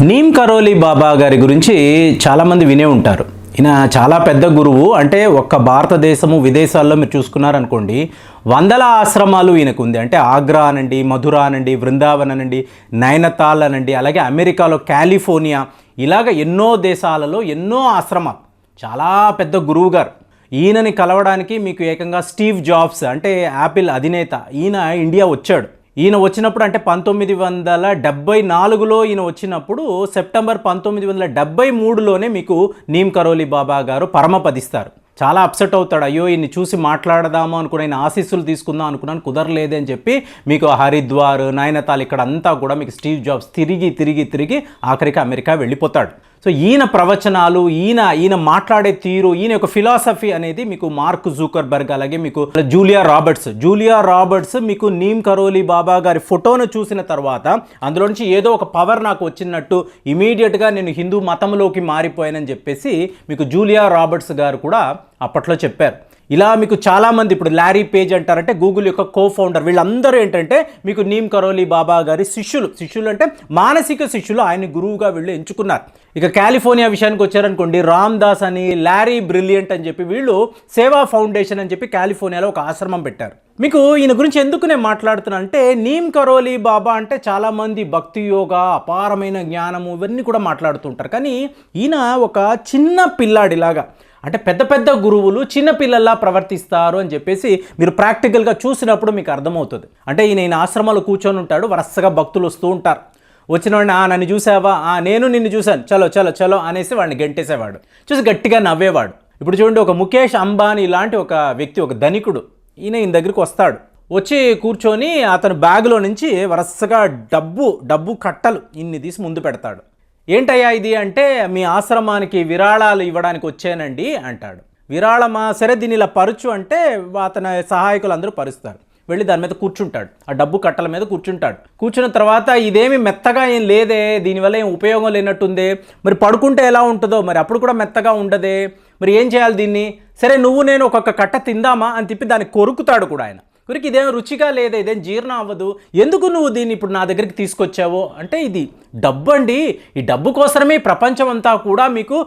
Neem Karoli Baba గారి గురించి చాలామంది వినే ఉంటారు. ఈయన చాలా పెద్ద గురువు. అంటే ఒక్క భారతదేశము విదేశాల్లో మీరు చూసుకున్నారనుకోండి వందల ఆశ్రమాలు ఈయనకు ఉంది అంటే ఆగ్రా అనండి మధుర అనండి వృందావన్ అనండి నయనతాల్ అనండి అలాగే అమెరికాలో కాలిఫోర్నియా ఇలాగ ఎన్నో దేశాలలో ఎన్నో ఆశ్రమాలు. చాలా పెద్ద గురువు గారు. ఈయనని కలవడానికి మీకు ఏకంగా స్టీవ్ జాబ్స్ అంటే యాపిల్ అధినేత ఈయన ఇండియా వచ్చాడు. ఈయన వచ్చినప్పుడు అంటే పంతొమ్మిది వందల డెబ్బై నాలుగులో ఈయన వచ్చినప్పుడు సెప్టెంబర్ పంతొమ్మిది వందల డెబ్బై మూడులోనే మీకు నీమ్ కరోలి బాబా గారు పరమపదిస్తారు చాలా అప్సెట్ అవుతాడు. అయ్యో ఈయన్ని చూసి మాట్లాడదాము అనుకుని ఆయన ఆశీస్సులు తీసుకుందాం అనుకున్నాను కుదరలేదే అని చెప్పి మీకు హరిద్వార్ నయనతాల్ ఇక్కడ అంతా కూడా మీకు స్టీవ్ జాబ్స్ తిరిగి తిరిగి తిరిగి ఆఖరికి అమెరికా వెళ్ళిపోతాడు. సో ఈయన ప్రవచనాలు ఈయన ఈయన మాట్లాడే తీరు ఈయన యొక్క ఫిలాసఫీ అనేది మీకు మార్క్ జూకర్బర్గ్ అలాగే మీకు జూలియా రాబర్ట్స్. జూలియా రాబర్ట్స్ మీకు నీమ్ కరోలి బాబా గారి ఫోటోను చూసిన తర్వాత అందులో నుంచి ఏదో ఒక పవర్ నాకు వచ్చినట్టు ఇమీడియట్గా నేను హిందూ మతంలోకి మారిపోయానని చెప్పేసి మీకు జూలియా రాబర్ట్స్ గారు కూడా అప్పట్లో చెప్పారు. ఇలా మీకు చాలామంది ఇప్పుడు లారీ పేజ్ అంటారంటే గూగుల్ యొక్క కో ఫౌండర్ వీళ్ళందరూ ఏంటంటే మీకు నీమ్ కరోలి బాబా గారి శిష్యులు. శిష్యులు అంటే మానసిక శిష్యులు ఆయన గురువుగా వీళ్ళు ఎంచుకున్నారు. ఇక కాలిఫోర్నియా విషయానికి వచ్చారనుకోండి రామ్ దాస్ అని లారీ బ్రిలియంట్ అని చెప్పి వీళ్ళు సేవా ఫౌండేషన్ అని చెప్పి కాలిఫోర్నియాలో ఒక ఆశ్రమం పెట్టారు. మీకు ఈయన గురించి ఎందుకు నేను మాట్లాడుతున్నా అంటే నీమ్ కరోలి బాబా అంటే చాలామంది భక్తి యోగ అపారమైన జ్ఞానము ఇవన్నీ కూడా మాట్లాడుతుంటారు కానీ ఈయన ఒక చిన్న పిల్లాడిలాగా అంటే పెద్ద పెద్ద గురువులు చిన్న పిల్లల్లా ప్రవర్తిస్తారు అని చెప్పేసి మీరు ప్రాక్టికల్గా చూసినప్పుడు మీకు అర్థమవుతుంది. అంటే ఈయన ఆశ్రమంలో ఆశ్రమాలు కూర్చొని ఉంటాడు వరుసగా భక్తులు వస్తూ ఉంటారు. వచ్చిన వాడిని ఆ నన్ను చూసావా? ఆ నేను నిన్ను చూశాను. చలో చలో చలో అనేసి వాడిని గెంటేసేవాడు. చూసి గట్టిగా నవ్వేవాడు. ఇప్పుడు చూడండి ఒక ముఖేష్ అంబానీ లాంటి ఒక వ్యక్తి ఒక ధనికుడు ఈయన ఈయన దగ్గరికి వస్తాడు. వచ్చి కూర్చొని అతను బ్యాగులో నుంచి వరుసగా డబ్బు డబ్బు కట్టలు ఇన్ని తీసి ముందు పెడతాడు. ఏంటయ్యా ఇది అంటే మీ ఆశ్రమానికి విరాళాలు ఇవ్వడానికి వచ్చానండి అంటాడు. విరాళమా సరే దీని ఇలా పరుచు అంటే అతని సహాయకులు అందరూ పరుస్తారు. వెళ్ళి దాని మీద కూర్చుంటాడు. ఆ డబ్బు కట్టల మీద కూర్చుంటాడు. కూర్చున్న తర్వాత ఇదేమి మెత్తగా ఏం లేదే దీనివల్ల ఏం ఉపయోగం లేనట్టుందే. మరి పడుకుంటే ఎలా ఉంటుందో మరి అప్పుడు కూడా మెత్తగా ఉండదే. మరి ఏం చేయాలి దీన్ని? సరే నువ్వు నేను ఒక్కొక్క కట్ట తిందామా అని తిప్పి దాన్ని కొరుకుతాడు కూడా ఆయన. గురికి ఇదేం రుచిగా లేదా? ఇదేం జీర్ణం అవ్వదు. ఎందుకు నువ్వు దీన్ని ఇప్పుడు నా దగ్గరికి తీసుకొచ్చావు? అంటే ఇది డబ్బు అండి. ఈ డబ్బు కోసమే ప్రపంచం అంతా కూడా మీకు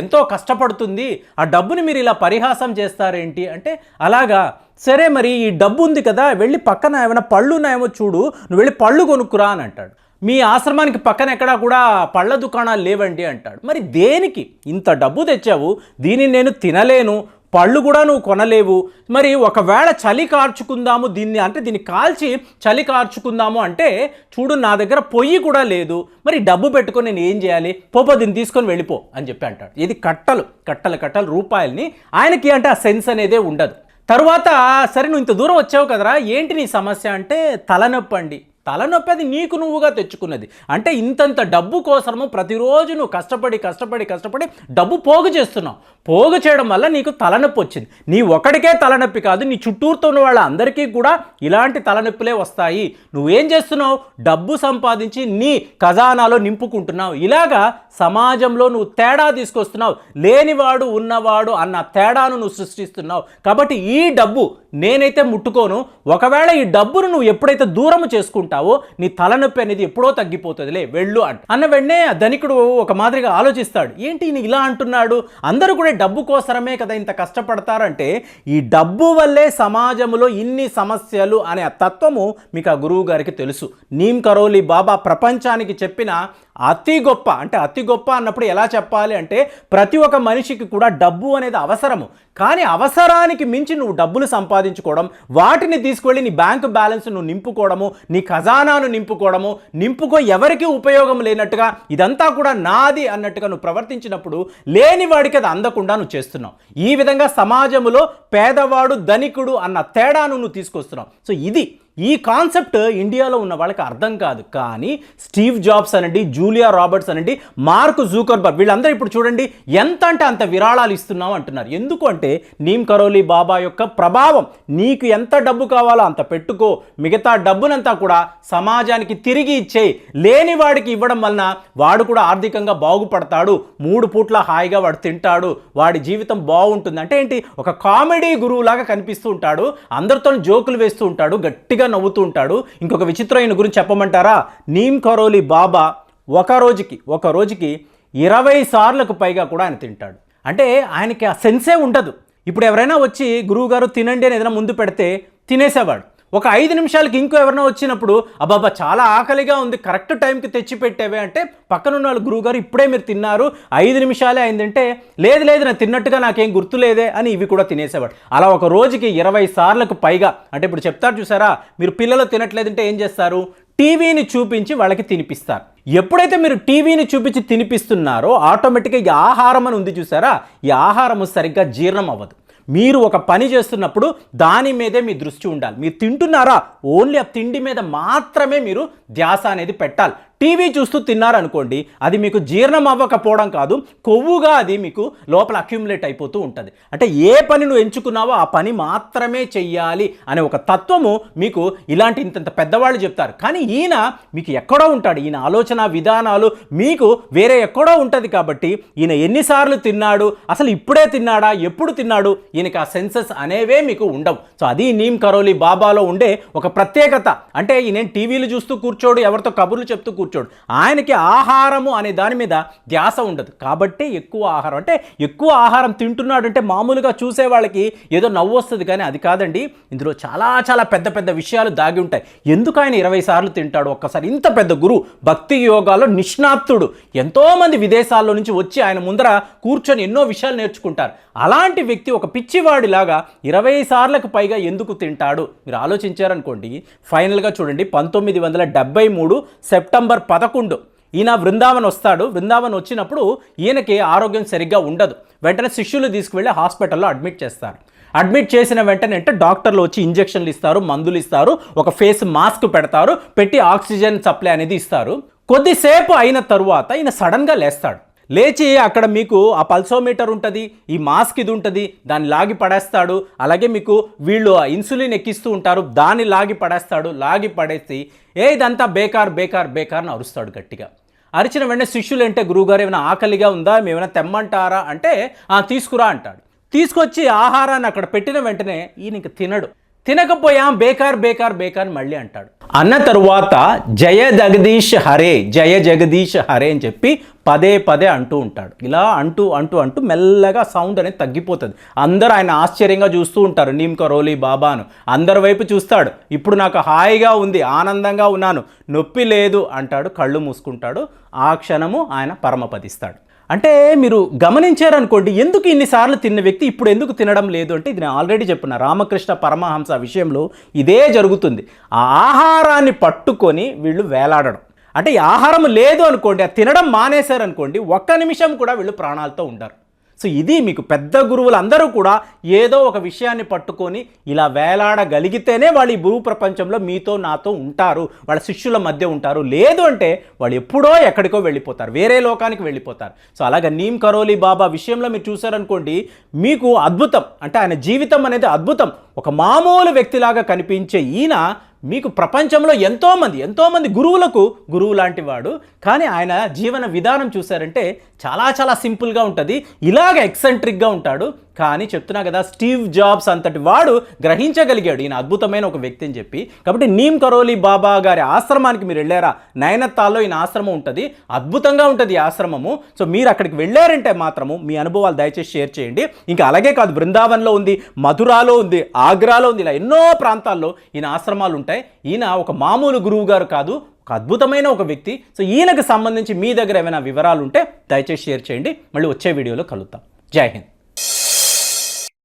ఎంతో కష్టపడుతుంది. ఆ డబ్బుని మీరు ఇలా పరిహాసం చేస్తారేంటి? అంటే అలాగా. సరే మరి ఈ డబ్బు ఉంది కదా వెళ్ళి పక్కన ఏమైనా పళ్ళు ఉన్నాయేమో చూడు. నువ్వు వెళ్ళి పళ్ళు కొనుక్కురా అని అంటాడు. మీ ఆశ్రమానికి పక్కన ఎక్కడా కూడా పళ్ళ దుకాణాలు లేవండి అంటాడు. మరి దేనికి ఇంత డబ్బు తెచ్చావు? దీన్ని నేను తినలేను. పళ్ళు కూడా నువ్వు కొనలేవు. మరి ఒకవేళ చలి కార్చుకుందాము దీన్ని అంటే దీన్ని కాల్చి చలి కార్చుకుందాము అంటే చూడు నా దగ్గర పొయ్యి కూడా లేదు. మరి డబ్బు పెట్టుకొని నేను ఏం చేయాలి? పోపో దీన్ని తీసుకొని వెళ్ళిపో అని చెప్పి అంటాడు. ఇది కట్టలు కట్టలు కట్టలు రూపాయలని ఆయనకి అంటే ఆ సెన్స్ అనేదే ఉండదు. తరువాత సరే నువ్వు ఇంత దూరం వచ్చావు కదరా ఏంటి నీ సమస్య అంటే తలనొప్పి అండి తలనొప్పి అది నీకు నువ్వుగా తెచ్చుకున్నది. అంటే ఇంతంత డబ్బు కోసము ప్రతిరోజు నువ్వు కష్టపడి కష్టపడి కష్టపడి డబ్బు పోగు చేస్తున్నావు. పోగు చేయడం వల్ల నీకు తలనొప్పి వచ్చింది. నీ ఒకడికే తలనొప్పి కాదు నీ చుట్టూరుతో ఉన్న వాళ్ళందరికీ కూడా ఇలాంటి తలనొప్పులే వస్తాయి. నువ్వేం చేస్తున్నావు? డబ్బు సంపాదించి నీ ఖజానాలో నింపుకుంటున్నావు. ఇలాగా సమాజంలో నువ్వు తేడా తీసుకొస్తున్నావు. లేనివాడు ఉన్నవాడు అన్న తేడాను నువ్వు సృష్టిస్తున్నావు. కాబట్టి ఈ డబ్బు నేనైతే ముట్టుకోను. ఒకవేళ ఈ డబ్బును నువ్వు ఎప్పుడైతే దూరము చేసుకుంటావో నీ తలనొప్పి అనేది ఎప్పుడో తగ్గిపోతుందిలే వెళ్ళు అంట. అన్న వెంటనే ఆ ధనికుడు ఒక మాదిరిగా ఆలోచిస్తాడు. ఏంటి ఈయన ఇలా అంటున్నాడు? అందరూ కూడా డబ్బు కోసరమే కదా ఇంత కష్టపడతారంటే ఈ డబ్బు వల్లే సమాజంలో ఇన్ని సమస్యలు అనే తత్వము మీకు ఆ గురువు గారికి తెలుసు. నీమ్ కరోలి బాబా ప్రపంచానికి చెప్పిన అతి గొప్ప అంటే అతి గొప్ప అన్నప్పుడు ఎలా చెప్పాలి అంటే ప్రతి ఒక్క మనిషికి కూడా డబ్బు అనేది అవసరము. కానీ అవసరానికి మించి నువ్వు డబ్బులు సంపాదించుకోవడం వాటిని తీసుకువెళ్ళి నీ బ్యాంకు బ్యాలెన్స్ నువ్వు నింపుకోవడము నీ ఖజానాను నింపుకోవడము నింపుకో ఎవరికి ఉపయోగం లేనట్టుగా ఇదంతా కూడా నాది అన్నట్టుగా నువ్వు ప్రవర్తించినప్పుడు లేని వాడికి అది అందకుండా నువ్వు చేస్తున్నావు. ఈ విధంగా సమాజంలో పేదవాడు ధనికుడు అన్న తేడాను నువ్వు తీసుకొస్తున్నావు. సో ఇది ఈ కాన్సెప్ట్ ఇండియాలో ఉన్న వాళ్ళకి అర్థం కాదు. కానీ స్టీవ్ జాబ్స్ అనండి జూలియా రాబర్ట్స్ అనండి మార్క్ జూకర్బర్గ్ వీళ్ళందరూ ఇప్పుడు చూడండి ఎంత అంటే అంత విరాళాలు ఇస్తున్నాం అంటున్నారు. ఎందుకు అంటే నీమ్ కరోలి బాబా యొక్క ప్రభావం. నీకు ఎంత డబ్బు కావాలో అంత పెట్టుకో. మిగతా డబ్బునంతా కూడా సమాజానికి తిరిగి ఇచ్చేయి. లేని వాడికి ఇవ్వడం వలన వాడు కూడా ఆర్థికంగా బాగుపడతాడు. మూడు పూట్ల హాయిగా వాడు తింటాడు. వాడి జీవితం బాగుంటుంది. అంటే ఏంటి? ఒక కామెడీ గురువులాగా కనిపిస్తూ ఉంటాడు. అందరితో జోకులు వేస్తూ ఉంటాడు. గట్టిగా నవ్వుతూ ఉంటాడు. ఇంకొక విచిత్రమైన గురించి చెప్పమంటారా? నీమ్ కరోలి బాబా ఒక రోజుకి ఒక రోజుకి ఇరవై సార్లకు పైగా కూడా ఆయన తింటాడు. అంటే ఆయనకి ఆ సెన్సే ఉండదు. ఇప్పుడు ఎవరైనా వచ్చి గురువుగారు తినండి అని ఏదైనా ముందు పెడితే తినేసేవాడు. ఒక ఐదు నిమిషాలకి ఇంకో ఎవరైనా వచ్చినప్పుడు అబ్బాబా చాలా ఆకలిగా ఉంది కరెక్ట్ టైంకి తెచ్చి పెట్టేవే అంటే పక్కనున్న వాళ్ళు గురువుగారు ఇప్పుడే మీరు తిన్నారు ఐదు నిమిషాలే అయిందంటే లేదు లేదు నేను తిన్నట్టుగా నాకేం గుర్తులేదే అని ఇవి కూడా తినేసేవాడు. అలా ఒక రోజుకి ఇరవై సార్లకు పైగా అంటే ఇప్పుడు చెప్తారు చూసారా మీరు పిల్లలు తినట్లేదంటే ఏం చేస్తారు? టీవీని చూపించి వాళ్ళకి తినిపిస్తారు. ఎప్పుడైతే మీరు టీవీని చూపించి తినిపిస్తున్నారో ఆటోమేటిక్గా ఈ ఆహారం అని ఉంది చూసారా ఈ ఆహారము సరిగ్గా జీర్ణం అవ్వదు. మీరు ఒక పని చేస్తున్నప్పుడు దాని మీదే మీ దృష్టి ఉండాలి. మీరు తింటున్నారా? ఓన్లీ ఆ తిండి మీద మాత్రమే మీరు ధ్యాస అనేది పెట్టాలి. టీవీ చూస్తూ తిన్నారనుకోండి అది మీకు జీర్ణం అవ్వకపోవడం కాదు కొవ్వుగా అది మీకు లోపల అక్యుములేట్ అయిపోతూ ఉంటుంది. అంటే ఏ పని నువ్వు ఎంచుకున్నావో ఆ పని మాత్రమే చెయ్యాలి అనే ఒక తత్వము మీకు ఇలాంటి ఇంతంత పెద్దవాళ్ళు చెప్తారు. కానీ ఈయన మీకు ఎక్కడో ఉంటాడు ఈయన ఆలోచన విధానాలు మీకు వేరే ఎక్కడో ఉంటుంది కాబట్టి ఈయన ఎన్నిసార్లు తిన్నాడు అసలు ఇప్పుడే తిన్నాడా ఎప్పుడు తిన్నాడు ఈయనకి ఆ సెన్సెస్ అనేవే మీకు ఉండవు. సో అది నీమ్ కరోలి బాబాలో ఉండే ఒక ప్రత్యేకత. అంటే ఈయన టీవీలు చూస్తూ కూర్చోడు ఎవరితో కబుర్లు చెప్తూ కూర్చోడు. ఆయనకి ఆహారము అనే దాని మీద ధ్యాస ఉండదు. కాబట్టి ఎక్కువ ఆహారం అంటే ఎక్కువ ఆహారం తింటున్నాడు అంటే మామూలుగా చూసే వాళ్ళకి ఏదో నవ్వు వస్తుంది కానీ అది కాదండి. ఇందులో చాలా చాలా పెద్ద పెద్ద విషయాలు దాగి ఉంటాయి. ఎందుకు ఆయన ఇరవై సార్లు తింటాడు? ఒక్కసారి ఇంత పెద్ద గురువు భక్తి యోగాలో నిష్ణాతుడు. ఎంతోమంది విదేశాల్లో నుంచి వచ్చి ఆయన ముందర కూర్చొని ఎన్నో విషయాలు నేర్చుకుంటారు. అలాంటి వ్యక్తి ఒక పిచ్చివాడిలాగా ఇరవై సార్లకు పైగా ఎందుకు తింటాడు? మీరు ఆలోచించారనుకోండి. ఫైనల్గా చూడండి. పంతొమ్మిది వందల డెబ్బై మూడు సెప్టెంబర్ పదకొండు ఈయన బృందావన్ వస్తాడు. బృందావన్ వచ్చినప్పుడు ఈయనకి ఆరోగ్యం సరిగ్గా ఉండదు. వెంటనే శిష్యులు తీసుకువెళ్ళి హాస్పిటల్లో అడ్మిట్ చేస్తారు. అడ్మిట్ చేసిన వెంటనే అంటే డాక్టర్లు వచ్చి ఇంజెక్షన్లు ఇస్తారు మందులు ఇస్తారు ఒక ఫేస్ మాస్క్ పెడతారు పెట్టి ఆక్సిజన్ సప్లై అనేది ఇస్తారు. కొద్దిసేపు అయిన తరువాత ఈయన సడన్గా లేస్తాడు. లేచి అక్కడ మీకు ఆ పల్సోమీటర్ ఉంటుంది ఈ మాస్క్ ఇది ఉంటుంది దాన్ని లాగి పడేస్తాడు. అలాగే మీకు వీళ్ళు ఆ ఇన్సులిన్ ఎక్కిస్తూ ఉంటారు దాన్ని లాగి పడేస్తాడు లాగి పడేసి ఏ ఇదంతా బేకార్ బేకార్ బేకార్ అని అరుస్తాడు గట్టిగా. అరిచిన వెంటనే శిష్యులు అంటే గురువుగారు ఏమైనా ఆకలిగా ఉందా మేమైనా తెమ్మంటారా? అంటే "ఆ, తీసుకురా అంటాడు. తీసుకొచ్చి ఆహారాన్ని అక్కడ పెట్టిన వెంటనే ఈయన ఇంక తినడు. తినకపోయా బేకార్ బేకార్ బేకార్ మళ్ళీ అంటాడు. అన్న తరువాత జయ జగదీష్ హరే జయ జగదీష్ హరే అని చెప్పి పదే పదే అంటూ ఉంటాడు. ఇలా అంటూ అంటూ అంటూ మెల్లగా సౌండ్ అనేది తగ్గిపోతుంది. అందరూ ఆయన ఆశ్చర్యంగా చూస్తూ ఉంటారు. నీమ్ కరోలి బాబాను. అందరి వైపు చూస్తాడు. ఇప్పుడు నాకు హాయిగా ఉంది ఆనందంగా ఉన్నాను. నొప్పి లేదు అంటాడు కళ్ళు మూసుకుంటాడు. ఆ క్షణము ఆయన పరమపదిస్తాడు. అంటే మీరు గమనించారనుకోండి ఎందుకు ఇన్నిసార్లు తిన్న వ్యక్తి ఇప్పుడు ఎందుకు తినడం లేదు అంటే ఇది నేను ఆల్రెడీ చెప్పిన రామకృష్ణ పరమహంస విషయంలో ఇదే జరుగుతుంది. ఆ ఆహారాన్ని పట్టుకొని వీళ్ళు వేలాడడం. అంటే ఆహారం లేదు అనుకోండి అది తినడం మానేశారనుకోండి ఒక్క నిమిషం కూడా వీళ్ళు ప్రాణాలతో ఉండరు. సో ఇది మీకు పెద్ద గురువులు అందరూ కూడా ఏదో ఒక విషయాన్ని పట్టుకొని ఇలా వేలాడగలిగితేనే వాళ్ళు ఈ భూ ప్రపంచంలో మీతో నాతో ఉంటారు. వాళ్ళ శిష్యుల మధ్య ఉంటారు. లేదు అంటే వాళ్ళు ఎప్పుడో ఎక్కడికో వెళ్ళిపోతారు. వేరే లోకానికి వెళ్ళిపోతారు. సో అలాగే నీమ్ కరోలి బాబా విషయంలో మీరు చూసారనుకోండి మీకు అద్భుతం. అంటే ఆయన జీవితం అనేది అద్భుతం. ఒక మామూలు వ్యక్తిలాగా కనిపించే ఈయన మీకు ప్రపంచంలో ఎంతోమంది ఎంతోమంది గురువులకు గురువు లాంటి వాడు కానీ ఆయన జీవన విధానం చూశారంటే చాలా చాలా సింపుల్గా ఉంటుంది ఇలాగ ఎక్సెంట్రిక్గా ఉంటాడు కానీ చెప్తున్నా కదా స్టీవ్ జాబ్స్ అంతటి వాడు గ్రహించగలిగాడు. ఈయన అద్భుతమైన ఒక వ్యక్తి అని చెప్పి. కాబట్టి నీమ్ కరోలి బాబా గారి ఆశ్రమానికి మీరు వెళ్ళారా? నయనత్తాల్లో ఈయన ఆశ్రమం ఉంటుంది. అద్భుతంగా ఉంటుంది ఈ ఆశ్రమము. సో మీరు అక్కడికి వెళ్ళారంటే మాత్రము మీ అనుభవాలు దయచేసి షేర్ చేయండి. ఇంకా అలాగే కాదు బృందావన్లో ఉంది మధురాలో ఉంది ఆగ్రాలో ఉంది ఇలా ఎన్నో ప్రాంతాల్లో ఈయన ఆశ్రమాలు ఉంటాయి. ఈయన ఒక మామూలు గురువు గారు కాదు ఒక అద్భుతమైన ఒక వ్యక్తి. సో ఈయనకు సంబంధించి మీ దగ్గర ఏమైనా వివరాలు ఉంటే దయచేసి షేర్ చేయండి. మళ్ళీ వచ్చే వీడియోలో కలుద్దాం. జై హింద్.